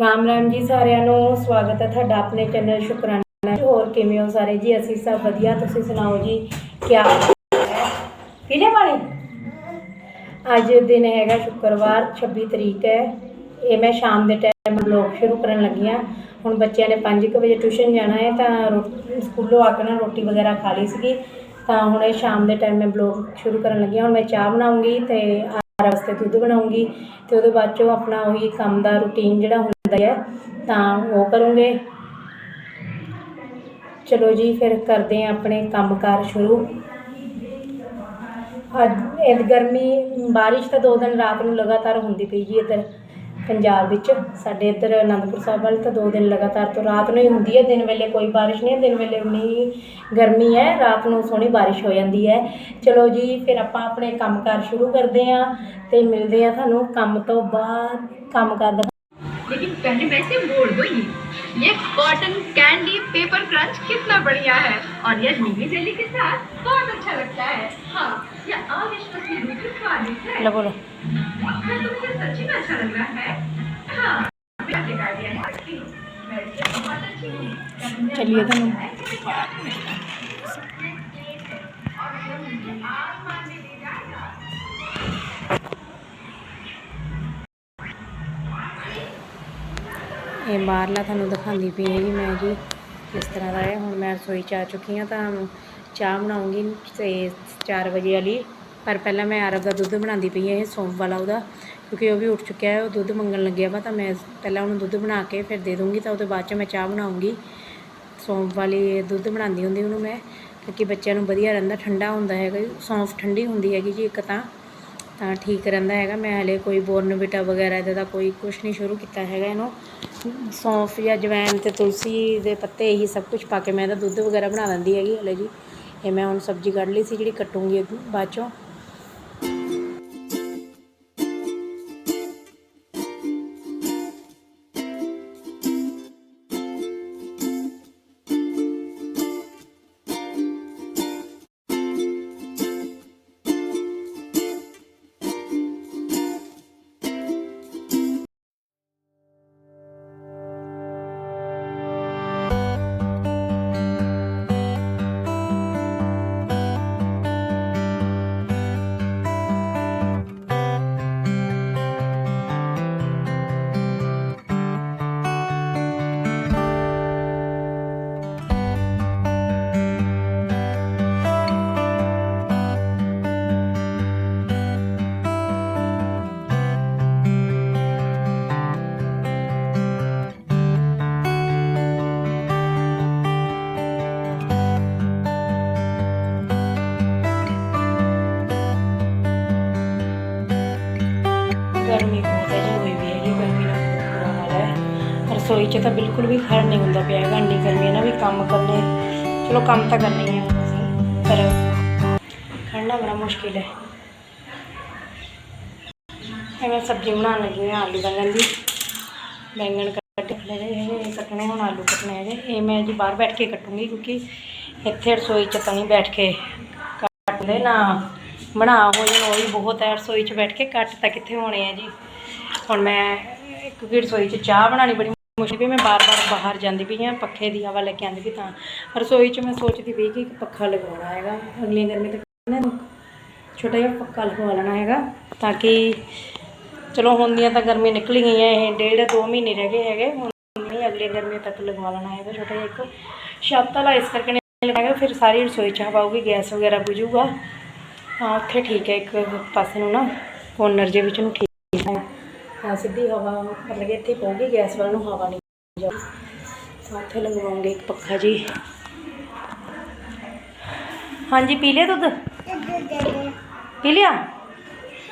ਰਾਮ ਰਾਮ ਜੀ ਸਾਰਿਆਂ ਨੂੰ ਸਵਾਗਤ ਹੈ ਤੁਹਾਡਾ ਆਪਣੇ ਚੈਨਲ ਸ਼ੁਕਰਾਨਾ। ਹੋਰ ਕਿਵੇਂ ਹੋ ਸਾਰੇ ਜੀ? ਅਸੀਂ ਸਭ ਵਧੀਆ। ਤੁਸੀਂ ਸੁਣਾਓ ਜੀ? ਕਿਆ ਹਾਲ ਪਾਣੀ? ਅੱਜ ਦਿਨ ਹੈਗਾ ਸ਼ੁੱਕਰਵਾਰ 26 ਤਰੀਕ ਹੈ। ਇਹ ਮੈਂ ਸ਼ਾਮ ਦੇ ਟਾਈਮ ਬਲੌਗ ਸ਼ੁਰੂ ਕਰਨ ਲੱਗੀ ਹਾਂ। ਹੁਣ ਬੱਚਿਆਂ ਨੇ 5 ਵਜੇ ਟਿਊਸ਼ਨ ਜਾਣਾ ਹੈ ਤਾਂ ਰੋ- ਸਕੂਲੋਂ ਆ ਕੇ ਨਾ ਰੋਟੀ ਵਗੈਰਾ ਖਾ ਲਈ ਸੀਗੀ। ਤਾਂ ਹੁਣ ਇਹ ਸ਼ਾਮ ਦੇ ਟਾਈਮ ਮੈਂ ਬਲੌਗ ਸ਼ੁਰੂ ਕਰਨ ਲੱਗੀ ਹਾਂ। ਹੁਣ ਮੈਂ ਚਾਹ ਬਣਾਉਂਗੀ ਤੇ ਆਰ ਵਾਸਤੇ ਦੁੱਧ ਬਣਾਉਂਗੀ ਤੇ ਉਹਦੇ ਬਾਅਦ ਚੋਂ ਆਪਣਾ ਉਹੀ ਕੰਮ ਦਾ ਰੂਟੀਨ ਜਿਹੜਾ ਹੁੰਦਾ ਹੈ ਤਾਂ ਉਹ ਕਰੂੰਗੇ। ਚਲੋ ਜੀ, ਫਿਰ ਕਰਦੇ ਹਾਂ ਆਪਣੇ ਕੰਮਕਾਰ ਸ਼ੁਰੂ। ਅੱਜ ਇਹ ਗਰਮੀ, ਬਾਰਿਸ਼ ਤਾਂ ਦੋ ਦਿਨ ਰਾਤ ਨੂੰ ਲਗਾਤਾਰ ਹੁੰਦੀ ਪਈ ਜੀ ਇੱਧਰ ਪੰਜਾਬ ਵਿੱਚ। ਸਾਡੇ ਇੱਧਰ ਅਨੰਦਪੁਰ ਸਾਹਿਬ ਵੱਲ ਤਾਂ ਦੋ ਦਿਨ ਲਗਾਤਾਰ ਤੋਂ ਰਾਤ ਨੂੰ ਹੀ ਹੁੰਦੀ ਹੈ। ਦਿਨ ਵੇਲੇ ਕੋਈ ਬਾਰਿਸ਼ ਨਹੀਂ ਹੈ, ਦਿਨ ਵੇਲੇ ਉਨੀ ਗਰਮੀ ਹੈ। ਰਾਤ ਨੂੰ ਸੋਹਣੀ ਬਾਰਿਸ਼ ਹੋ ਜਾਂਦੀ ਹੈ। ਚਲੋ ਜੀ, ਫਿਰ ਆਪਾਂ ਆਪਣੇ ਕੰਮਕਾਰ ਸ਼ੁਰੂ ਕਰਦੇ ਹਾਂ ਤੇ ਮਿਲਦੇ ਹਾਂ ਤੁਹਾਨੂੰ। ਕੰਮ ਤੋਂ ਬਾਅਦ ਕੰਮ ਕਰਦਾ गन्ने में से मोड़ दूँगी ये कॉटन कैंडी पेपर क्रंच कितना बढ़िया है। और यह नीली जेली के साथ बहुत अच्छा लगता है। हाँ यह अविश्वसनीय रूप से स्वादिष्ट है। में अच्छा लग रहा है। हाँ मैं चलिए तो ਇਹ ਬਾਹਰਲਾ ਤੁਹਾਨੂੰ ਦਿਖਾਉਂਦੀ ਪਈ ਹੈਗੀ ਮੈਂ ਜੀ ਕਿਸ ਤਰ੍ਹਾਂ ਦਾ ਹੈ। ਹੁਣ ਮੈਂ ਰਸੋਈ 'ਚ ਆ ਚੁੱਕੀ ਹਾਂ ਤਾਂ ਚਾਹ ਬਣਾਉਂਗੀ ਤੇ 4 ਵਜੇ ਵਾਲੀ। ਪਰ ਪਹਿਲਾਂ ਮੈਂ ਅਰਬ ਦਾ ਦੁੱਧ ਬਣਾਉਂਦੀ ਪਈ ਹਾਂ, ਇਹ ਸੌਂਫ ਵਾਲਾ ਉਹਦਾ, ਕਿਉਂਕਿ ਉਹ ਵੀ ਉੱਠ ਚੁੱਕਿਆ ਹੈ, ਉਹ ਦੁੱਧ ਮੰਗਣ ਲੱਗਿਆ ਵਾ ਤਾਂ ਮੈਂ ਪਹਿਲਾਂ ਉਹਨੂੰ ਦੁੱਧ ਬਣਾ ਕੇ ਫਿਰ ਦੇ ਦੂੰਗੀ ਤਾਂ ਉਹਦੇ ਬਾਅਦ 'ਚ ਮੈਂ ਚਾਹ ਬਣਾਉਂਗੀ। ਸੌਂਫ ਵਾਲੀ ਦੁੱਧ ਬਣਾਉਂਦੀ ਹੁੰਦੀ ਉਹਨੂੰ ਮੈਂ ਕਿਉਂਕਿ ਬੱਚਿਆਂ ਨੂੰ ਵਧੀਆ ਰਹਿੰਦਾ, ਠੰਡਾ ਹੁੰਦਾ ਹੈਗਾ ਸੌਂਫ ਠੰਡੀ ਹੁੰਦੀ ਹੈਗੀ ਜੀ ਇੱਕ ਤਾਂ। ਤਾਂ ਠੀਕ ਰਹਿੰਦਾ ਹੈਗਾ। ਮੈਂ ਹਲੇ ਕੋਈ ਬੋਰਨਵਿਟਾ ਵਗੈਰਾ ਇਹਦਾ ਦਾ ਕੋਈ ਕੁਝ ਨਹੀਂ ਸ਼ੁਰੂ ਕੀਤਾ ਹੈਗਾ ਇਹਨੂੰ। ਸੌਂਫ ਜਾਂ ਜਵੈਨ ਤੇ ਤੁਲਸੀ ਦੇ ਪੱਤੇ ਇਹੀ ਸਭ ਕੁਝ ਪਾ ਕੇ ਮੈਂ ਇਹਦਾ ਦੁੱਧ ਵਗੈਰਾ ਬਣਾ ਦਿੰਦੀ ਹੈਗੀ ਹਲੇ ਜੀ। ਇਹ ਮੈਂ ਹੁਣ ਸਬਜ਼ੀ ਕੱਢ ਲਈ ਸੀ ਜਿਹੜੀ ਕੱਟੂੰਗੀ ਬਾਅਦ ਚੋਂ। ਤਾਂ ਬਿਲਕੁਲ ਵੀ ਖੜ ਨਹੀਂ ਹੁੰਦਾ ਪਿਆ ਹੈਗਾ ਇੰਨੀ ਗਰਮੀ ਹੈ ਨਾ ਵੀ ਕੰਮ ਕਰਨੇ। ਚਲੋ ਕੰਮ ਤਾਂ ਕਰਨੇ ਹੀ ਆ, ਪਰ ਖੜਨਾ ਬੜਾ ਮੁਸ਼ਕਿਲ ਹੈ। ਮੈਂ ਸਬਜ਼ੀ ਬਣਾਉਣ ਲੱਗੀ ਹਾਂ, ਆਲੂ ਬੈਂਗਣ ਦੀ। ਬੈਂਗਣ ਕੱਟ ਲੈ ਇਹ ਕੱਟਣੇ ਹੁਣ ਆਲੂ ਕੱਟਣੇ ਹੈਗੇ। ਇਹ ਮੈਂ ਜੀ ਬਾਹਰ ਬੈਠ ਕੇ ਕੱਟੂੰਗੀ ਕਿਉਂਕਿ ਇੱਥੇ ਰਸੋਈ 'ਚ ਤਾਂ ਨਹੀਂ ਬੈਠ ਕੇ ਕੱਟਦੇ ਨਾ। ਬਣਾ ਹੋ ਜਾਣ ਉਹ ਵੀ ਬਹੁਤ ਹੈ, ਰਸੋਈ 'ਚ ਬੈਠ ਕੇ ਕੱਟ ਤਾਂ ਕਿੱਥੇ ਹੋਣੇ ਆ ਜੀ। ਹੁਣ ਮੈਂ ਕਿਉਂਕਿ ਰਸੋਈ 'ਚ ਚਾਹ ਬਣਾਉਣੀ ਬੜੀ ਮੁਸ਼ਕਿਲ ਵੀ ਮੈਂ ਬਾਰ-ਬਾਰ ਬਾਹਰ ਜਾਂਦੀ ਪਈ ਹਾਂ, ਪੱਖੇ ਦੀ ਹਵਾ ਲੈ ਕੇ ਆਉਂਦੀ ਵੀ ਤਾਂ। ਰਸੋਈ 'ਚ ਮੈਂ ਸੋਚਦੀ ਪਈ ਕਿ ਇੱਕ ਪੱਖਾ ਲਗਵਾਉਣਾ ਹੈਗਾ। ਅਗਲੀ ਗਰਮੀ ਤੱਕ ਨਾ ਛੋਟਾ ਜਿਹਾ ਪੱਖਾ ਲਗਵਾ ਲੈਣਾ ਹੈਗਾ ਤਾਂ ਕਿ ਚਲੋ ਹੁਣ ਦੀਆਂ ਤਾਂ ਗਰਮੀ ਨਿਕਲੀ ਗਈਆਂ ਇਹ ਡੇਢ ਦੋ ਮਹੀਨੇ ਰਹਿ ਗਏ ਹੈਗੇ, ਹੁਣ ਨਹੀਂ ਅਗਲੀ ਗਰਮੀ ਤੱਕ ਲਗਵਾ ਲੈਣਾ ਹੈਗਾ ਛੋਟਾ ਜਿਹਾ ਇੱਕ। ਛੱਤ ਵਾਲਾ ਇਸ ਕਰਕੇ ਨਹੀਂ ਲਗਾਇਆ ਫਿਰ ਸਾਰੀ ਰਸੋਈ 'ਚ ਹਵਾ ਆਊਗੀ, ਗੈਸ ਵਗੈਰਾ ਬੁਝੂਗਾ। ਹਾਂ, ਉੱਥੇ ਠੀਕ ਹੈ ਇੱਕ ਪਾਸੇ ਨੂੰ ਨਾ ਕੋਨਰ ਜੇ ਵਿੱਚ ਨੂੰ ਠੀਕ ਸਿੱਧੀ ਹਵਾ ਮਤਲਬ ਕਿ ਇੱਥੇ ਪਊਗੀ ਗੈਸ ਵੱਲ ਨੂੰ ਹਵਾ ਨਹੀਂ ਜਾਊਗੀ ਉੱਥੇ ਲਗਵਾਉਂਗੇ ਇੱਕ ਪੱਖਾ ਜੀ। ਹਾਂਜੀ ਪੀ ਲਿਆ ਦੁੱਧ? ਪੀ ਲਿਆ?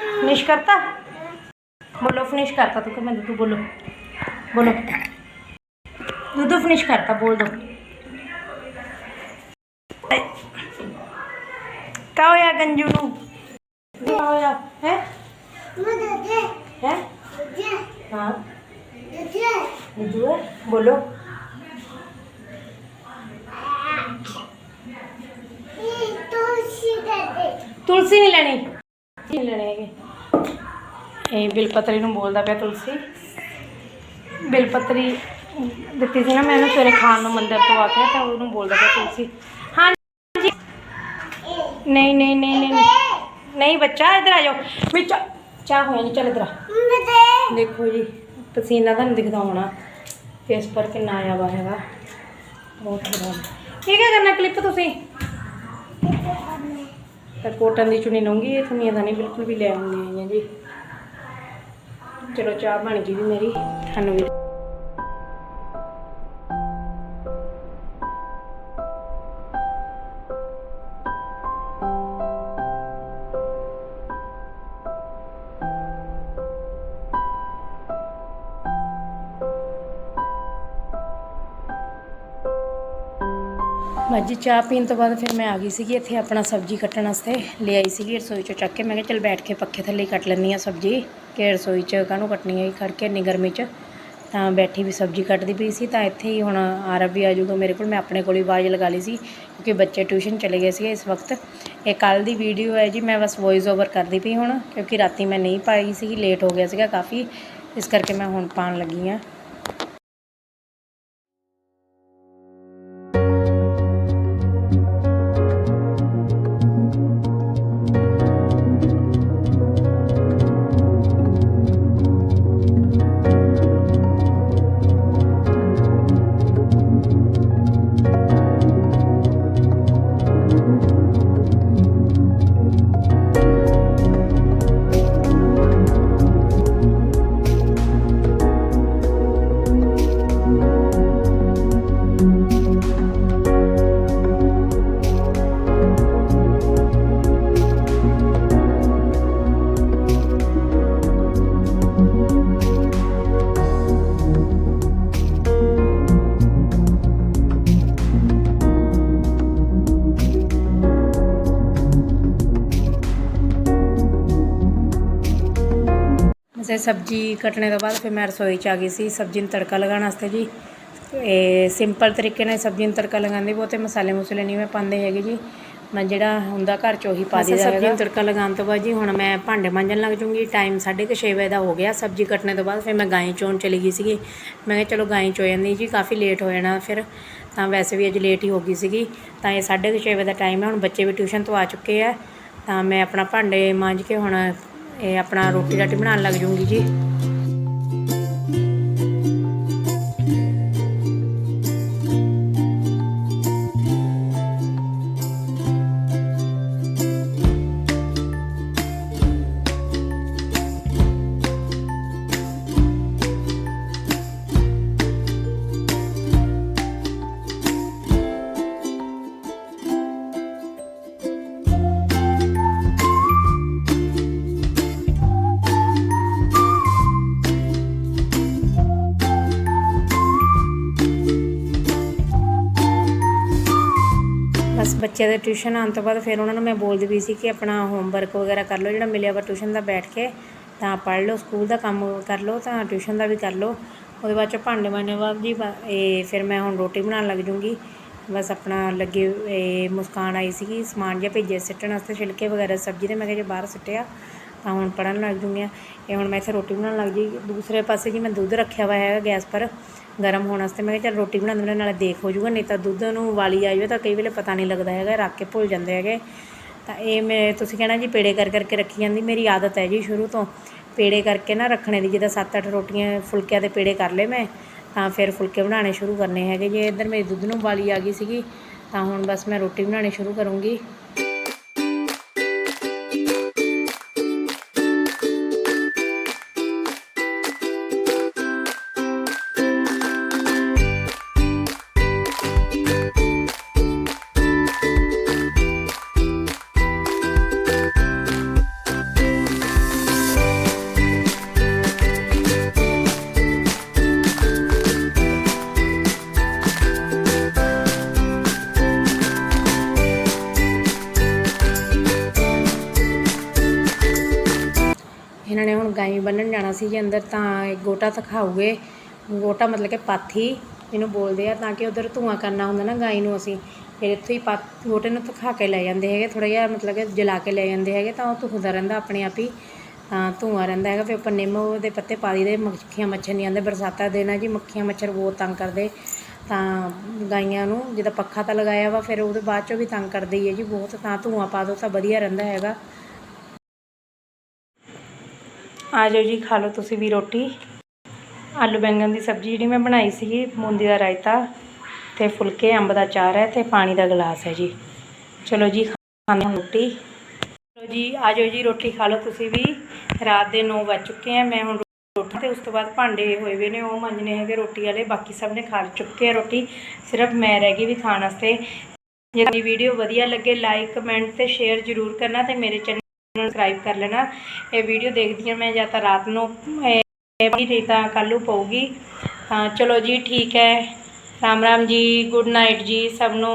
ਫਿਨਿਸ਼ ਕਰਤਾ? ਬੋਲੋ ਫਿਨਿਸ਼ ਕਰਤਾ ਤੂੰ ਕਹਿੰਦਾ ਤੂੰ ਬੋਲੋ। ਬੋਲੋ। ਦੁੱਧ ਫਿਨਿਸ਼ ਕਰਤਾ ਬੋਲ ਦੋ। ਕਾ ਹੋਇਆ ਗੰਜੂ ਨੂੰ? ਕੀ ਹੋਇਆ? ਹੈ? ਹੈ? ਹਾਂ ਦੂਜੂ ਹੈ ਤੁਲਸੀ ਨਹੀਂ ਲੈਣੀ ਨਹੀਂ ਲੈਣੇ ਹੈਗੇ ਇਹ ਬਿਲਪਤਰੀ ਨੂੰ ਬੋਲਦਾ ਪਿਆ ਤੁਲਸੀ ਬਿਲਪੱਤਰੀ ਦਿੱਤੀ ਸੀ ਨਾ ਮੈਂ ਇਹਨੂੰ ਸਵੇਰੇ ਖਾਣ ਨੂੰ ਮੰਦਰ ਤੋਂ ਆ ਕੇ ਤਾਂ ਉਹਨੂੰ ਬੋਲਦਾ ਪਿਆ ਤੁਲਸੀ ਹਾਂ ਜੀ ਨਹੀਂ ਨਹੀਂ ਨਹੀਂ ਨਹੀਂ ਨਹੀਂ ਬੱਚਾ ਇੱਧਰ ਆ ਜਾਓ ਵੀ ਚਾਹ ਹੋਇਆ ਨਹੀਂ ਚੱਲ ਇੱਧਰ ਦੇਖੋ ਜੀ ਪਸੀਨਾ ਤੁਹਾਨੂੰ ਦਿਖਦਾ ਹੋਣਾ ਫੇਸ ਪਰ ਕਿੰਨਾ ਆਇਆ ਵਾ ਹੈਗਾ। ਬਹੁਤ ਬੁਰਾ ਕੀ ਕੀ ਕਰਨਾ ਕਲਿੱਪ ਤੁਸੀਂ? ਤਾਂ ਕੋਟਨ ਦੀ ਚੁੰਨੀ ਲਊਂਗੀ ਇਹ ਥੁੰਨੀਆਂ ਤਾਂ ਨਹੀਂ ਬਿਲਕੁਲ ਵੀ ਲੈ ਆਉਂਦੀ ਆਈਆਂ ਜੀ ਚਲੋ ਚਾਹ ਬਣ ਗਈ ਵੀ ਮੇਰੀ ਤੁਹਾਨੂੰ ਵੀ ਮਾਜੀ ਚਾਹ ਪੀਣ ਤੋਂ ਬਾਅਦ ਫਿਰ ਮੈਂ ਆ ਗਈ ਸੀਗੀ, ਇੱਥੇ ਆਪਣਾ ਸਬਜ਼ੀ ਕੱਟਣ ਵਾਸਤੇ ਲੈ ਆਈ ਸੀਗੀ, ਰਸੋਈ ਚੋਂ ਚੱਕ ਕੇ। ਮੈਂ ਕਿਹਾ ਚਲ ਬੈਠ ਕੇ ਪੱਖੇ ਥੱਲੇ ਹੀ ਕੱਟ ਲੈਂਦੀ ਆ ਸਬਜ਼ੀ ਕਿ ਰਸੋਈ 'ਚ ਕਾਹਨੂੰ ਕੱਟਣੀ ਹੈ ਕੇ ਇੰਨੀ ਗਰਮੀ 'ਚ। ਤਾਂ ਬੈਠੀ ਵੀ ਸਬਜ਼ੀ ਕੱਟਦੀ ਪਈ ਸੀ, ਤਾਂ ਇੱਥੇ ਹੀ ਹੁਣ ਆਰਬ ਵੀ ਆ ਜਾਊਗਾ ਮੇਰੇ ਕੋਲ। ਮੈਂ ਆਪਣੇ ਕੋਲ ਹੀ ਆਵਾਜ਼ ਲਗਾ ਲਈ ਸੀ, ਕਿਉਂਕਿ ਬੱਚੇ ਟਿਊਸ਼ਨ ਚਲੇ ਗਏ ਸੀਗੇ ਇਸ ਵਕਤ। ਇਹ ਕੱਲ ਦੀ ਵੀਡੀਓ ਹੈ ਜੀ, ਮੈਂ ਬਸ ਵੌਇਸ ਓਵਰ ਕਰਦੀ ਪਈ ਹੁਣ, ਕਿਉਂਕਿ ਰਾਤੀ ਮੈਂ ਨਹੀਂ ਪਾਈ ਸੀਗੀ ਲੇਟ ਹੋ ਗਿਆ ਸੀਗਾ ਕਾਫੀ। ਇਸ ਕਰਕੇ ਮੈਂ ਹੁਣ ਪਾਉਣ ਲੱਗੀ ਆ ਵੈਸੇ ਸਬਜ਼ੀ ਕੱਟਣੇ ਤੋਂ ਬਾਅਦ ਫਿਰ ਮੈਂ ਰਸੋਈ 'ਚ ਆ ਗਈ ਸੀ ਸਬਜ਼ੀ ਨੂੰ ਤੜਕਾ ਲਗਾਉਣ ਵਾਸਤੇ ਜੀ। ਇਹ ਸਿੰਪਲ ਤਰੀਕੇ ਨਾਲ ਸਬਜ਼ੀ ਨੂੰ ਤੜਕਾ ਲਗਾਉਂਦੀ ਬਹੁਤੇ ਮਸਾਲੇ ਮੂਸਲੇ ਨਹੀਂ ਮੈਂ ਪਾਉਂਦੇ ਹੈਗੇ ਜੀ। ਮੈਂ ਜਿਹੜਾ ਹੁੰਦਾ ਘਰ 'ਚ ਉਹੀ ਪਾ ਦਿੰਦਾ ਸਬਜ਼ੀ ਨੂੰ ਤੜਕਾ ਲਗਾਉਣ ਤੋਂ ਬਾਅਦ ਜੀ ਹੁਣ ਮੈਂ ਭਾਂਡੇ ਮਾਂਜਣ ਲੱਗ ਜੂੰਗੀ ਟਾਈਮ 6:30 ਵਜੇ ਦਾ ਹੋ ਗਿਆ ਸਬਜ਼ੀ ਕੱਟਣੇ ਤੋਂ ਬਾਅਦ ਫਿਰ ਮੈਂ ਗਾਂ ਚੋਣ ਚਲੀ ਗਈ ਸੀਗੀ। ਮੈਂ ਕਿਹਾ ਚਲੋ ਗਾਂ ਚੋ ਜਾਂਦੀ ਜੀ ਕਾਫੀ ਲੇਟ ਹੋ ਜਾਣਾ ਫਿਰ ਤਾਂ ਵੈਸੇ ਵੀ ਅੱਜ ਲੇਟ ਹੀ ਹੋ ਗਈ ਸੀਗੀ। ਤਾਂ ਇਹ 6:30 ਵਜੇ ਦਾ ਟਾਈਮ ਹੈ ਹੁਣ ਬੱਚੇ ਵੀ ਟਿਊਸ਼ਨ ਤੋਂ ਆ ਚੁੱਕੇ ਆ। ਤਾਂ ਮੈਂ ਆਪਣਾ ਭਾਂਡੇ ਮਾਂਜ ਕੇ ਹੁਣ ਇਹ ਆਪਣਾ ਰੋਟੀ ਰਾਟੀ ਬਣਾਉਣ ਲੱਗ ਜੂੰਗੀ ਜੀ। ਬਸ ਦੇ ਟਿਊਸ਼ਨ ਆਉਣ ਤੋਂ ਬਾਅਦ ਫਿਰ ਉਹਨਾਂ ਨੂੰ ਮੈਂ ਬੋਲਦੀ ਵੀ ਸੀ ਕਿ ਆਪਣਾ ਹੋਮਵਰਕ ਵਗੈਰਾ ਕਰ ਲਓ, ਜਿਹੜਾ ਮਿਲਿਆ ਵਾ ਟਿਊਸ਼ਨ ਦਾ ਬੈਠ ਕੇ ਤਾਂ ਪੜ੍ਹ ਲਓ, ਸਕੂਲ ਦਾ ਕੰਮ ਕਰ ਲਓ, ਤਾਂ ਟਿਊਸ਼ਨ ਦਾ ਵੀ ਕਰ ਲਓ। ਉਹਦੇ ਬਾਅਦ ਚ ਭਾਂਡੇ ਮਾਂਜਣੇ ਬਾਅਦ ਜੀ ਇਹ ਫਿਰ ਮੈਂ ਹੁਣ ਰੋਟੀ ਬਣਾਉਣ ਲੱਗ ਜੂੰਗੀ। ਬਸ ਆਪਣਾ ਲੱਗੇ ਇਹ ਮੁਸਕਾਨ ਆਈ ਸੀਗੀ, ਸਮਾਨ ਜਿਹਾ ਭੇਜਿਆ ਸਿੱਟਣ ਵਾਸਤੇ, ਛਿਲਕੇ ਵਗੈਰਾ, ਸਬਜ਼ੀ ਦੇ ਮੈਂ ਕਿਹਾ ਜੇ ਬਾਹਰ ਸਿੱਟਿਆ ਤਾਂ ਹੁਣ ਪੜਨ ਲੱਗ ਜੂੰਗੀ ਇਹ ਹੁਣ ਮੈਂ ਇੱਥੇ ਰੋਟੀ ਬਣਾਉਣ ਲੱਗ ਜੀ। ਦੂਸਰੇ ਪਾਸੇ ਜੀ ਮੈਂ ਦੁੱਧ ਰੱਖਿਆ ਹੋਇਆ ਹੈਗਾ ਗੈਸ ਪਰ। ਗਰਮ ਹੋਣ ਵਾਸਤੇ। ਮੈਂ ਕਿਹਾ ਚੱਲ ਰੋਟੀ ਬਣਾਉਂਦੇ ਬਣਾਉਂਦੇ ਨਾਲੇ ਦੇਖ ਹੋ ਜੂਗਾ, ਨਹੀਂ ਤਾਂ ਦੁੱਧ ਨੂੰ ਵਾਲੀ ਆ ਜਾਵੇ ਤਾਂ ਕਈ ਵੇਲੇ ਪਤਾ ਨਹੀਂ ਲੱਗਦਾ ਹੈਗਾ, ਰੱਖ ਕੇ ਭੁੱਲ ਜਾਂਦੇ ਹੈਗੇ। ਤਾਂ ਇਹ ਮੈਂ, ਤੁਸੀਂ ਕਹਿਣਾ ਜੀ ਪੇੜੇ ਕਰ ਕਰਕੇ ਰੱਖੀ ਜਾਂਦੀ, ਮੇਰੀ ਆਦਤ ਹੈ ਜੀ ਸ਼ੁਰੂ ਤੋਂ। ਪੇੜੇ ਕਰਕੇ ਨਾ ਰੱਖਣੇ ਦੀ, ਜਿੱਦਾਂ 7-8 ਰੋਟੀਆਂ, ਫੁਲਕਿਆਂ ਦੇ ਪੇੜੇ ਕਰ ਲਏ ਮੈਂ, ਤਾਂ ਫਿਰ ਫੁਲਕੇ ਬਣਾਉਣੇ ਸ਼ੁਰੂ ਕਰਨੇ ਹੈਗੇ। ਜੇ ਇੱਧਰ ਮੇਰੀ ਦੁੱਧ ਨੂੰ ਵਾਲੀ ਆ ਗਈ ਸੀਗੀ, ਤਾਂ ਹੁਣ ਬਸ ਮੈਂ ਰੋਟੀ ਬਣਾਉਣੀ ਸ਼ੁਰੂ ਕਰੂੰਗੀ। ਗਾਈ ਜਾਣਾ ਸੀ ਜੀ ਅੰਦਰ ਤਾਂ ਗੋਟਾ ਦਿਖਾਉਗੇ ਗੋਟਾ ਮਤਲਬ ਕਿ ਪਾਥੀ ਇਹਨੂੰ ਬੋਲਦੇ ਆ ਤਾਂ ਕਿ ਉਧਰ ਧੂਆਂ ਕਰਨਾ ਹੁੰਦਾ ਨਾ ਗਾਈ ਨੂੰ ਅਸੀਂ। ਫਿਰ ਇੱਥੋਂ ਹੀ ਪਾ ਗੋਟੇ ਨੂੰ ਧਖਾ ਕੇ ਲੈ ਜਾਂਦੇ ਹੈਗੇ ਥੋੜਾ ਜਿਹਾ ਮਤਲਬ ਕਿ ਜਲਾ ਕੇ ਲੈ ਜਾਂਦੇ ਹੈਗੇ ਤਾਂ ਉਹ ਧੁਖਦਾ ਰਹਿੰਦਾ ਆਪਣੇ ਆਪ ਹੀ। ਤਾਂ ਧੂੰਆਂ ਰਹਿੰਦਾ ਹੈਗਾ, ਫਿਰ ਉੱਪਰ ਨਿੰਮ ਦੇ ਪੱਤੇ ਪਾ ਦਈਦੇ, ਮੱਖੀਆਂ ਮੱਛਰ ਨਹੀਂ ਆਉਂਦੇ, ਬਰਸਾਤਾਂ ਦੇ ਦਿਨ ਆ ਜੀ ਮੱਖੀਆਂ ਮੱਛਰ ਬਹੁਤ ਤੰਗ ਕਰਦੇ। ਤਾਂ ਗਾਈਆਂ ਨੂੰ ਜਿੱਦਾਂ ਪੱਖਾ ਤਾਂ ਲਗਾਇਆ ਵਾ, ਫਿਰ ਉਹਦੇ ਬਾਅਦ ਚੋਂ ਵੀ ਤੰਗ ਕਰਦੇ ਹੀ ਹੈ ਜੀ ਬਹੁਤ, ਤਾਂ ਧੂੰਆਂ ਪਾ ਦਿਓ ਤਾਂ ਵਧੀਆ ਰਹਿੰਦਾ ਹੈਗਾ। ਆ ਜਾਓ ਜੀ, ਖਾ ਲਓ ਤੁਸੀਂ ਵੀ ਰੋਟੀ। ਆਲੂ ਬੈਂਗਣ ਦੀ ਸਬਜ਼ੀ ਜਿਹੜੀ ਮੈਂ ਬਣਾਈ ਸੀਗੀ ਮੂੰਦੀ ਦਾ ਰਾਇਤਾ ਤੇ ਫੁਲਕੇ, ਅੰਬ ਦਾ ਚਾਰ ਹੈ ਤੇ ਪਾਣੀ ਦਾ ਗਲਾਸ ਹੈ ਜੀ। ਚਲੋ ਜੀ ਖਾਂਦੇ ਰੋਟੀ। ਚਲੋ ਜੀ, ਆ ਜਾਓ ਜੀ, ਰੋਟੀ ਖਾ ਲਓ ਤੁਸੀਂ ਵੀ। ਰਾਤ ਦੇ 9 ਵੱਜ ਚੁੱਕੇ ਆ, ਮੈਂ ਹੁਣ ਰੋਟੀ ਤੇ ਉਸ ਤੋਂ ਬਾਅਦ ਭਾਂਡੇ ਹੋਏ ਵੇ ਨੇ, ਉਹ ਮਾਂਜਣੇ ਹੈਗੇ ਰੋਟੀ ਵਾਲੇ, ਬਾਕੀ ਸਭ ਨੇ ਖਾ ਚੁੱਕੇ ਆ ਰੋਟੀ। ਸਿਰਫ ਮੈਂ ਰਹਿ ਗਈ ਵੀ ਖਾਣ ਵਾਸਤੇ। ਜੇ ਮੇਰੀ ਵੀਡੀਓ ਵਧੀਆ ਲੱਗੇ ਲਾਈਕ ਕਮੈਂਟ ਤੇ ਸ਼ੇਅਰ ਜ਼ਰੂਰ ਕਰਨਾ ਤੇ ਮੇਰੇ ਚੈਨਲ ਸਬਸਕ੍ਰਾਈਬ ਕਰ ਲੈਣਾ। ਇਹ ਵੀਡੀਓ ਦੇਖਦੀ ਹਾਂ ਮੈਂ ਜਾਂ ਤਾਂ ਰਾਤ ਨੂੰ ਨਹੀਂ ਤਾਂ ਕੱਲ੍ਹ ਨੂੰ ਪਊਗੀ। ਤਾਂ ਚਲੋ ਜੀ, ਠੀਕ ਹੈ। ਰਾਮ ਰਾਮ ਜੀ ਗੁੱਡ ਨਾਈਟ ਜੀ, ਸਭ ਨੂੰ।